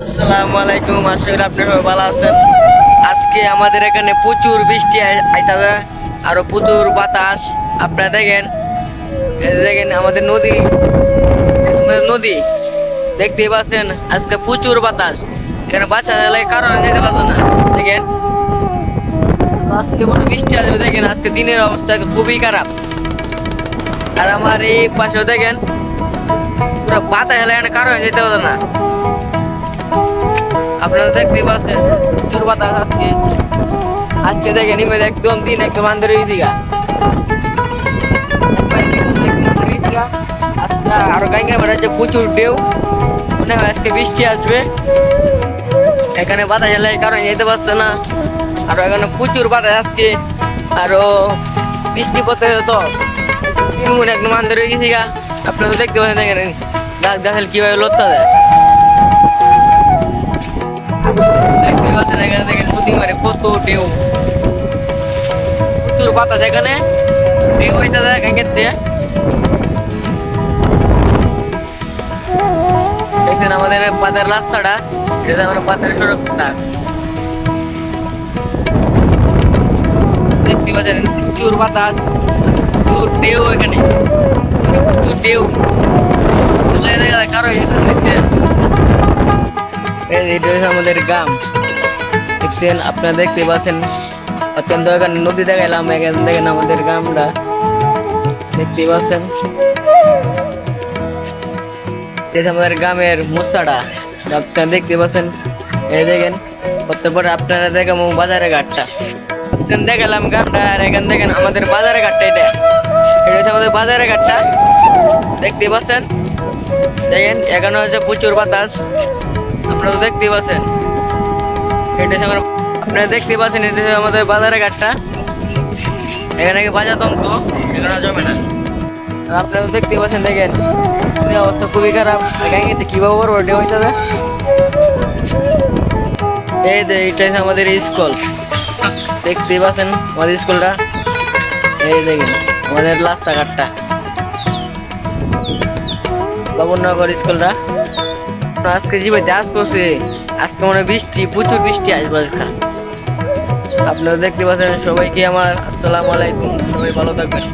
আসসালামু আলাইকুম, আশা আপনি সবাই ভালো আছেন। আজকে আমাদের এখানে প্রচুর বৃষ্টি আই- আইতাবে আরও প্রচুর বাতাস। আপনারা দেখেন দেখেন আমাদের নদী নদী, দেখতেই পাচ্ছেন আজকে প্রচুর বাতাস। এখানে বাচ্চা লাগে কারণ যেতে পারছে না। দেখেন, আজকে মনে বৃষ্টি আসবে, দেখেন আজকে দিনের অবস্থা খুবই খারাপ। আর আমার এই পাশেও দেখেন, পুরো বাতাস এলাকা এখানে কারণ যেতে পারছে না। আপনারা দেখতে পাচ্ছেন প্রচুর বাতাস আজকে। আজকে দেখেন ইমেজ একদম দিন একদম আন্দরে দিঘা। আরও গাঙ্গা মানে যে প্রচুর ঢেউ। মনে হয় আজকে বৃষ্টি আসবে। এখানে বাতাস এলাই কারণ যেতে পারছে না। আরও এখানে প্রচুর বাতাস আজকে। আরও বৃষ্টি পড়তে তো মনে একদম আন্দরে দিঘা। আপনারা দেখতে পাচ্ছেন, দেখেন গাছ গাছাল কীভাবে লড়তে দেয়। ঢেউ। প্রচুর বাতাস এখানে। ঢেউ হইতে দেয় গাঙ্গের দিয়ে আমাদের পাতের রাস্তাটা? এটা আমার পাতের সড়কটা দেখতে পাচ্ছেন, প্রচুর বাতাস, প্রচুর ঢেউ এখানে। মানে প্রচুর ঢেউ। কারও দেখছেন? এটা আমাদের গ্রাম। দেখছেন, আপনারা দেখতে পাচ্ছেন, অত্যন্ত এখানে নদী দেখাইলাম, এখানে দেখেন আমাদের গ্রামটা। দেখতে পাচ্ছেন? আমাদের গ্রামের মোস্তাটা আপনারা দেখতে পাচ্ছেন? এই দেখেন করতে পরে আপনারা দেখেন বাজারে ঘাটটা। এখানে দেখালাম গ্রামটা, আর এখানে দেখেন আমাদের বাজারে ঘাটটা এটা। এটা হচ্ছে আমাদের বাজারে ঘাটটা। দেখতে পাচ্ছেন? দেখেন, এখানে হচ্ছে প্রচুর বাতাস। আপনারা তো দেখতেই পাচ্ছেন। এটা হচ্ছে আমার আপনারা দেখতে পাচ্ছেন, এটা হচ্ছে আমাদের বাজারের ঘাটটা। এখানে কি বাজার তন্ত্র এখানে জমে না। আর আপনারা তো দেখতেই পাচ্ছেন, দেখেন অবস্থা খুবই খারাপ। আগে কীভাবে বড় বড় হইতে হবে এই যে, এটা হচ্ছে আমাদের স্কুল। দেখতেই পাচ্ছেন আমাদের স্কুলটা? এই দেখেন, আমাদের রাস্তাঘাটটা। বাবুনগর স্কুলটা। আজকে জিবে চাষ করছে আজকে মনে বৃষ্টি, প্রচুর বৃষ্টি আসবে আজকে। আপনারা দেখতে পাচ্ছেন সবাইকে আমার আসসালামু আলাইকুম, সবাই ভালো থাকবেন।